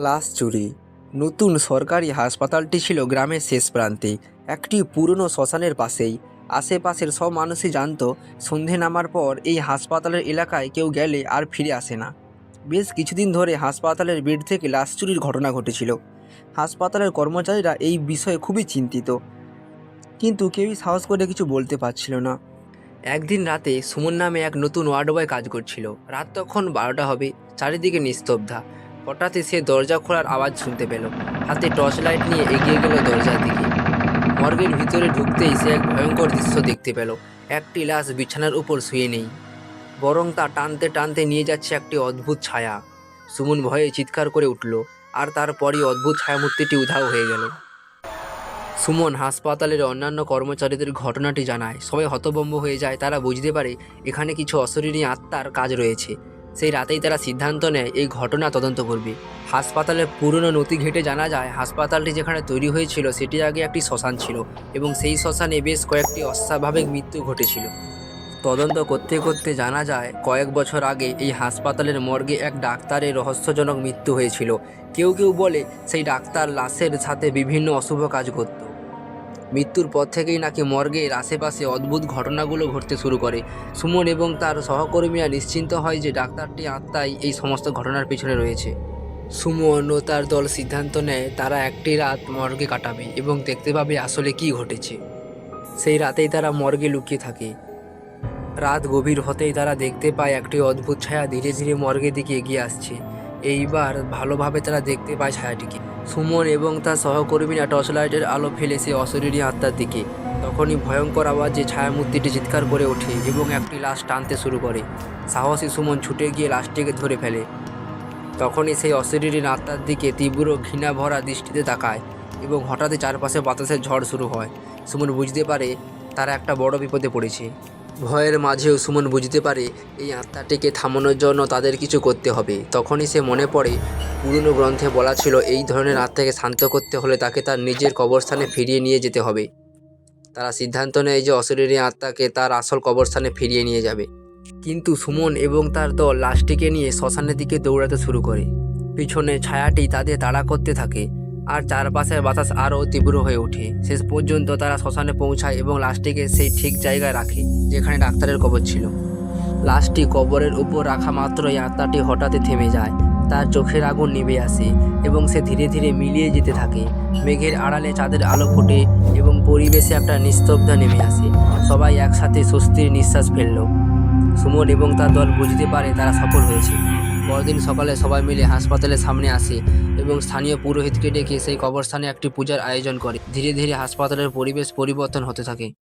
লাশ চুরি। নতুন সরকারি হাসপাতালটি ছিল গ্রামের শেষ প্রান্তে। একটি পুরনো শ্মশানের পাশেই। আশেপাশের সব মানুষই জানত, সন্ধে নামার পর এই হাসপাতালের এলাকায় কেউ গেলে আর ফিরে আসে না। বেশ কিছুদিন ধরে হাসপাতালের বেড থেকে লাশ চুরির ঘটনা ঘটেছিল। হাসপাতালের কর্মচারীরা এই বিষয়ে খুবই চিন্তিত। কিন্তু কেউই সাহস করে কিছু বলতে পারছিল না। একদিন রাতে সুমন নামে এক নতুন ওয়ার্ড বয় কাজ করছিল। রাত তখন বারোটা হবে, চারিদিকে নিস্তব্ধা। হঠাৎই সে দরজা খোলার আওয়াজ শুনতে পেল। হাতে টর্চ লাইট নিয়ে এগিয়ে গেল দরজার দিকে। মর্গের ভিতরে ঢুকতেই সে এক ভয়ঙ্কর দৃশ্য দেখতে পেল। একটি লাশ বিছানার উপর শুয়ে নেই। বরং তা টানতে টানতে নিয়ে যাচ্ছে একটি অদ্ভুত ছায়া। সুমন ভয়ে চিৎকার করে উঠল, আর তারপরই অদ্ভুত ছায়ামূর্তিটি উধাও হয়ে গেল। সুমন হাসপাতালের অন্যান্য কর্মচারীদের ঘটনাটি জানায়। সবাই হতভম্ব হয়ে যায়, তারা বুঝতে পারে এখানে কিছু অশরীরী আত্মার কাজ রয়েছে। সেই রাতেই তারা সিদ্ধান্ত নেয় এই ঘটনা তদন্ত করবে। হাসপাতালের পুরনো নথি ঘেটে জানা যায়, হাসপাতালটি যেখানে তৈরি হয়েছিল সেটি আগে একটি শ্মশান ছিল এবং সেই শ্মশানে বেশ কয়েকটি অস্বাভাবিক মৃত্যু ঘটেছিল। তদন্ত করতে করতে জানা যায়, কয়েক বছর আগে এই হাসপাতালের মর্গে এক ডাক্তারের রহস্যজনক মৃত্যু হয়েছিল। কেউ কেউ বলে, সেই ডাক্তার লাশের সাথে বিভিন্ন অশুভ কাজ করত। মৃত্যুর পর থেকেই নাকি মর্গের আশেপাশে অদ্ভুত ঘটনাগুলো ঘটতে শুরু করে। সুমন এবং তার সহকর্মীরা নিশ্চিন্ত হয় যে ডাক্তারটি আত্মাই এই সমস্ত ঘটনার পিছনে রয়েছে। সুমন ও তার দল সিদ্ধান্ত নেয়, তারা একটি রাত মর্গে কাটাবে এবং দেখতে পাবে আসলে কি ঘটেছে। সেই রাতেই তারা মর্গে লুকিয়ে থাকে। রাত গভীর হতেই তারা দেখতে পায় একটি অদ্ভুত ছায়া ধীরে ধীরে মর্গের দিকে এগিয়ে আসছে। এইবার ভালোভাবে তারা দেখতে পায় ছায়াটিকে। সুমন এবং তার সহকর্মীরা টর্চলাইটের আলো ফেলে সে অশরীরী আত্মার দিকে। তখনই ভয়ঙ্কর আওয়াজে ছায়ামূর্তিটি চিৎকার করে ওঠে এবং একটি লাশ টানতে শুরু করে। সাহসী সুমন ছুটে গিয়ে লাশটিকে ধরে ফেলে। তখনই সেই অশরীরী আত্মার দিকে তীব্র ঘৃণা ভরা দৃষ্টিতে তাকায় এবং হঠাৎই চারপাশে বাতাসের ঝড় শুরু হয়। সুমন বুঝতে পারে তারা একটা বড় বিপদে পড়েছে। ভয়ের মাঝেও সুমন বুঝতে পারে, এই আত্মাটিকে থামানোর জন্য তাদের কিছু করতে হবে। তখনই সে মনে পড়ে, পুরনো গ্রন্থে বলা ছিল, এই ধরনের আত্মাকে শান্ত করতে হলে তাকে তার নিজের কবরস্থানে ফিরিয়ে নিয়ে যেতে হবে। তারা সিদ্ধান্ত নেয় যে অশরীরী আত্মাকে তার আসল কবরস্থানে ফিরিয়ে নিয়ে যাবে। কিন্তু সুমন এবং তার দল লাশটিকে নিয়ে শ্মশানের দিকে দৌড়াতে শুরু করে। পিছনে ছায়াটি তাদের তাড়া করতে থাকে। আর চারপাশের বাতাস আরও তীব্র হয়ে ওঠে। শেষ পর্যন্ত তারা শ্মশানে পৌঁছায় এবং লাশটিকে সেই ঠিক জায়গায় রাখে, যেখানে ডাক্তারের কবর ছিল। লাশটি কবরের উপর রাখা মাত্রই আত্মাটি হঠাৎই থেমে যায়। তার চোখের আগুন নিভে আসে এবং সে ধীরে ধীরে মিলিয়ে যেতে থাকে। মেঘের আড়ালে চাঁদের আলো ফোটে এবং পরিবেশে একটা নিস্তব্ধতা নেমে আসে। সবাই একসাথে স্বস্তির নিঃশ্বাস ফেলল। সুমন এবং তার দল বুঝতে পারে তারা সফল হয়েছে। পরদিন সকালে সবাই মিলে হাসপাতালের সামনে আসে এবং স্থানীয় পুরোহিতকে ডেকে সেই কবরস্থানে একটি পূজার আয়োজন করে। ধীরে ধীরে হাসপাতালের পরিবেশ পরিবর্তন হতে থাকে।